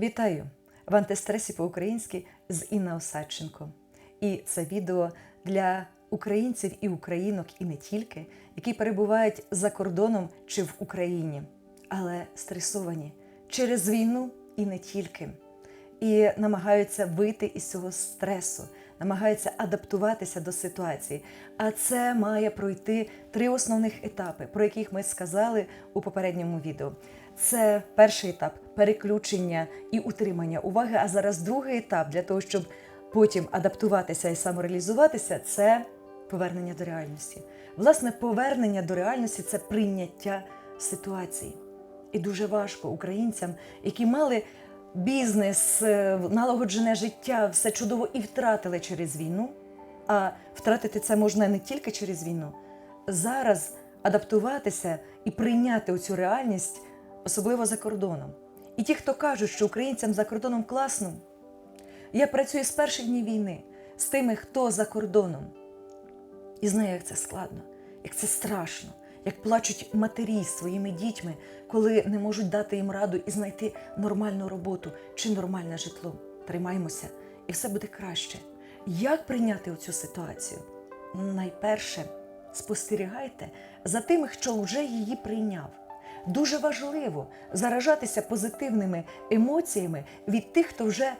Вітаю в антистресі по-українськи з Інна Осадченко. І це відео для українців і українок, і не тільки, які перебувають за кордоном чи в Україні, але стресовані через війну і не тільки. І намагаються вийти із цього стресу, намагаються адаптуватися до ситуації. А це має пройти три основних етапи, про яких ми сказали у попередньому відео. Це перший етап переключення і утримання уваги. А зараз другий етап для того, щоб потім адаптуватися і самореалізуватися, це повернення до реальності. Власне, повернення до реальності це прийняття ситуації. І дуже важко українцям, які мали бізнес, е, налагоджене життя, все чудово і втратили через війну. А втратити це можна не тільки через війну. Зараз адаптуватися і прийняти оцю реальність, особливо за кордоном. І ті, хто кажуть, що українцям за кордоном класно, я працюю з перших днів війни з тими, хто за кордоном. І знаю, як це складно, як це страшно, як плачуть матері з своїми дітьми, коли не можуть дати їм раду і знайти нормальну роботу чи нормальне житло. Тримаймося, і все буде краще. Як прийняти оцю ситуацію? Найперше, спостерігайте за тими, хто вже її прийняв. Дуже важливо заражатися позитивними емоціями від тих, хто вже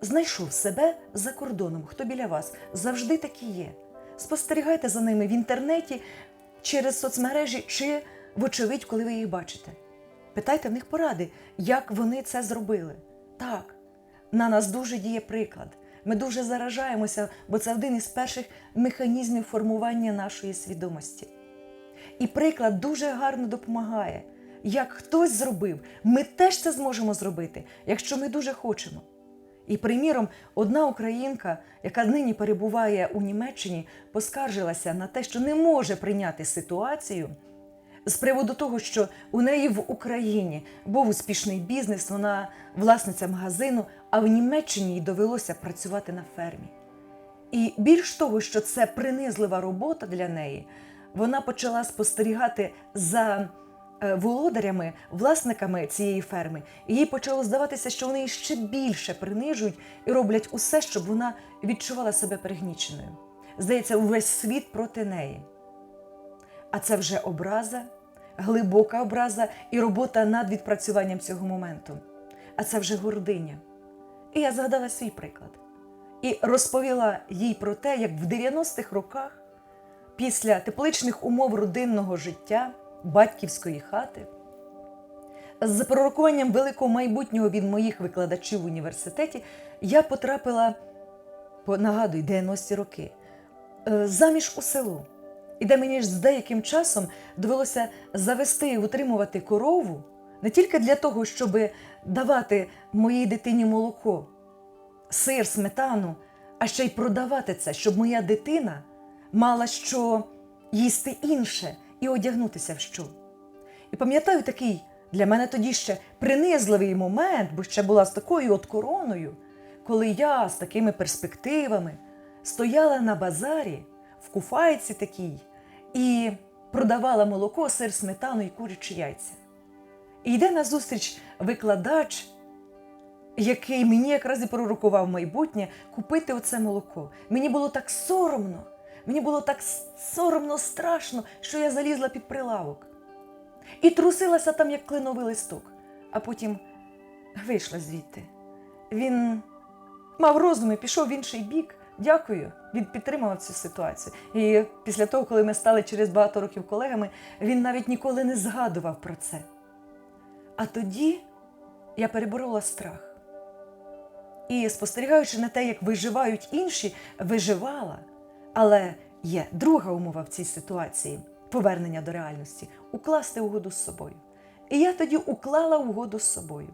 знайшов себе за кордоном, хто біля вас завжди такі є. Спостерігайте за ними в інтернеті, через соцмережі чи, вочевидь, коли ви їх бачите. Питайте в них поради, як вони це зробили. Так, на нас дуже діє приклад. Ми дуже заражаємося, бо це один із перших механізмів формування нашої свідомості. І приклад дуже гарно допомагає. Як хтось зробив, ми теж це зможемо зробити, якщо ми дуже хочемо. І, приміром, одна українка, яка нині перебуває у Німеччині, поскаржилася на те, що не може прийняти ситуацію з приводу того, що у неї в Україні був успішний бізнес, вона власниця магазину, а в Німеччині їй довелося працювати на фермі. І більш того, що це принизлива робота для неї, вона почала спостерігати за володарями, власниками цієї ферми, і їй почало здаватися, що вони її ще більше принижують і роблять усе, щоб вона відчувала себе пригніченою. Здається, увесь світ проти неї. А це вже образа, глибока образа і робота над відпрацюванням цього моменту. А це вже гординя. І я згадала свій приклад і розповіла їй про те, як в 90-х роках, після тепличних умов родинного життя, батьківської хати, з пророкуванням великого майбутнього від моїх викладачів в університеті, я потрапила, нагадую, 90-ті роки, е, заміж у село. І де мені ж з деяким часом довелося завести і утримувати корову не тільки для того, щоб давати моїй дитині молоко, сир, сметану, а ще й продавати це, щоб моя дитина мала що їсти інше і одягнутися в що. І пам'ятаю такий для мене тоді ще принизливий момент, бо ще була з такою от короною, коли я з такими перспективами стояла на базарі в куфайці такій і продавала молоко, сир, сметану і курячі яйця. І йде назустріч викладач, який мені якраз і пророкував майбутнє купити оце молоко. Мені було так соромно, мені було так соромно, страшно, що я залізла під прилавок. І трусилася там, як кленовий листок, а потім вийшла звідти. Він мав розум і пішов в інший бік. Дякую, він підтримав цю ситуацію. І після того, коли ми стали через багато років колегами, він навіть ніколи не згадував про це. А тоді я переборола страх. І спостерігаючи на те, як виживають інші, виживала. Але є друга умова в цій ситуації повернення до реальності укласти угоду з собою. І я тоді уклала угоду з собою.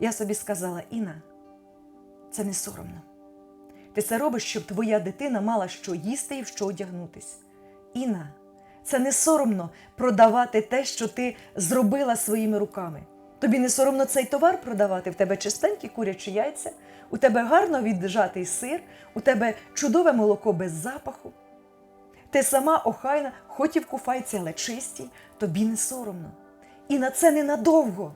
Я собі сказала: Інна, це не соромно. Ти це робиш, щоб твоя дитина мала що їсти і в що одягнутись. Інна, це не соромно продавати те, що ти зробила своїми руками. Тобі не соромно цей товар продавати, в тебе чистенькі курячі яйця, у тебе гарно віджатий сир, у тебе чудове молоко без запаху. Ти сама охайна, хоч і в куфайці, але чистій, тобі не соромно. І на це ненадовго.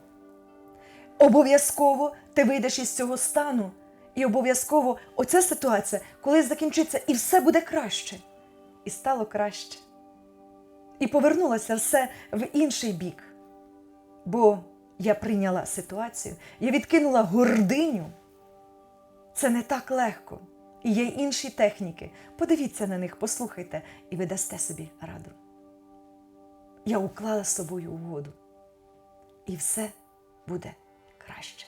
обов'язково ти вийдеш із цього стану. І обов'язково оця ситуація, коли закінчиться, і все буде краще. І стало краще. І повернулося все в інший бік. Бо я прийняла ситуацію, я відкинула гординю. Це не так легко. І є інші техніки. Подивіться на них, послухайте, і ви дасте собі раду. Я уклала з собою угоду. І все буде краще.